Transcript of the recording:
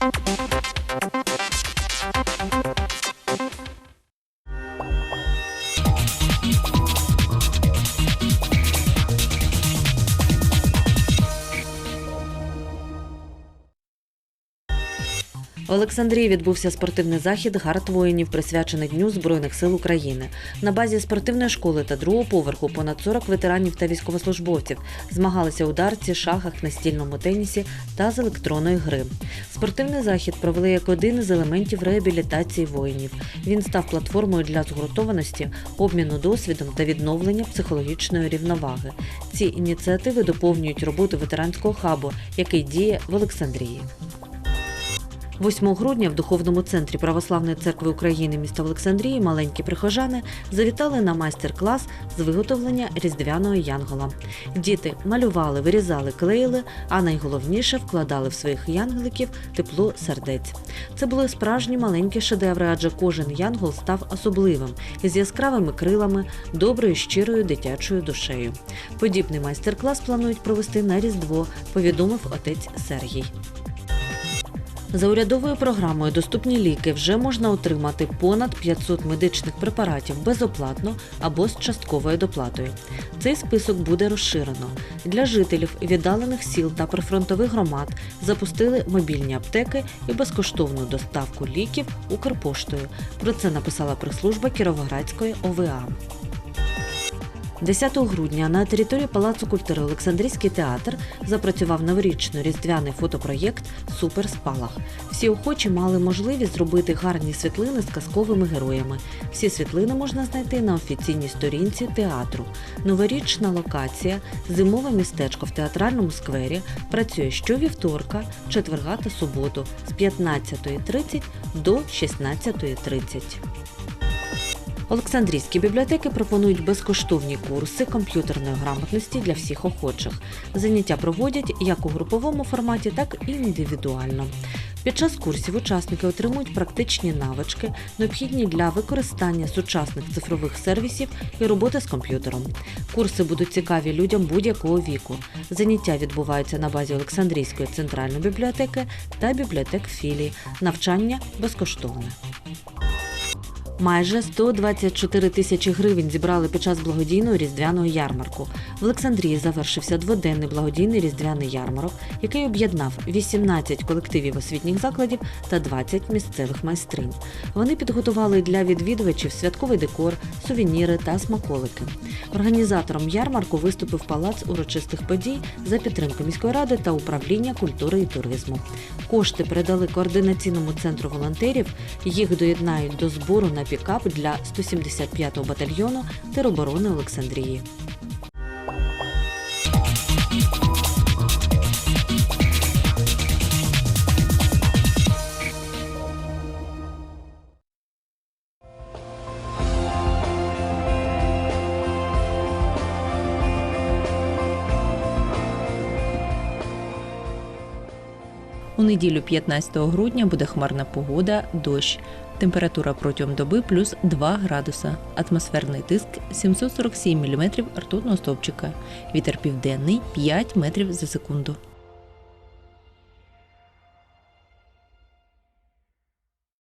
Thank you В Олександрії відбувся спортивний захід «Гард воїнів, присвячений Дню Збройних сил України. На базі спортивної школи та другого поверху понад 40 ветеранів та військовослужбовців змагалися у дарці, шахах, настільному тенісі та з електронної гри. Спортивний захід провели як один із елементів реабілітації воїнів. Він став платформою для згуртованості, обміну досвідом та відновлення психологічної рівноваги. Ці ініціативи доповнюють роботу ветеранського хабу, який діє в Олександрії. 8 грудня в духовному центрі Православної церкви України міста Олександрії маленькі прихожани завітали на майстер-клас з виготовлення різдвяного янгола. Діти малювали, вирізали, клеїли, а найголовніше вкладали в своїх янголиків тепло сердець. Це були справжні маленькі шедеври, адже кожен янгол став особливим із яскравими крилами, доброю щирою дитячою душею. Подібний майстер-клас планують провести на Різдво, повідомив отець Сергій. За урядовою програмою Доступні ліки вже можна отримати понад 500 медичних препаратів безоплатно або з частковою доплатою. Цей список буде розширено. Для жителів віддалених сіл та прифронтових громад запустили мобільні аптеки і безкоштовну доставку ліків Укрпоштою. Про це написала прес-служба Кіровоградської ОВА. 10 грудня на території Палацу культури Олександрійський театр запрацював новорічно-різдвяний фотопроєкт Суперспалах. Всі охочі мали можливість зробити гарні світлини з казковими героями. Всі світлини можна знайти на офіційній сторінці театру. Новорічна локація, зимове містечко в театральному сквері працює щовівторка, четверга та суботу з 15.30 до 16.30. Олександрійські бібліотеки пропонують безкоштовні курси комп'ютерної грамотності для всіх охочих. Заняття проводять як у груповому форматі, так і індивідуально. Під час курсів учасники отримують практичні навички, необхідні для використання сучасних цифрових сервісів і роботи з комп'ютером. Курси будуть цікаві людям будь-якого віку. Заняття відбуваються на базі Олександрійської центральної бібліотеки та бібліотек філій. Навчання безкоштовне. Майже 124 тисячі гривень зібрали під час благодійного різдвяного ярмарку. В Олександрії завершився дводенний благодійний різдвяний ярмарок, який об'єднав 18 колективів освітніх закладів та 20 місцевих майстринь. Вони підготували для відвідувачів святковий декор, сувеніри та смаколики. Організатором ярмарку виступив палац урочистих подій за підтримки міської ради та управління культури і туризму. Кошти передали координаційному центру волонтерів. Їх доєднають до збору на пікап для 175-го батальйону тероборони Олександрії. У неділю 15 грудня буде хмарна погода, дощ. Температура протягом доби плюс 2 градуса. Атмосферний тиск 747 мм ртутного стовпчика. Вітер південний 5 метрів за секунду.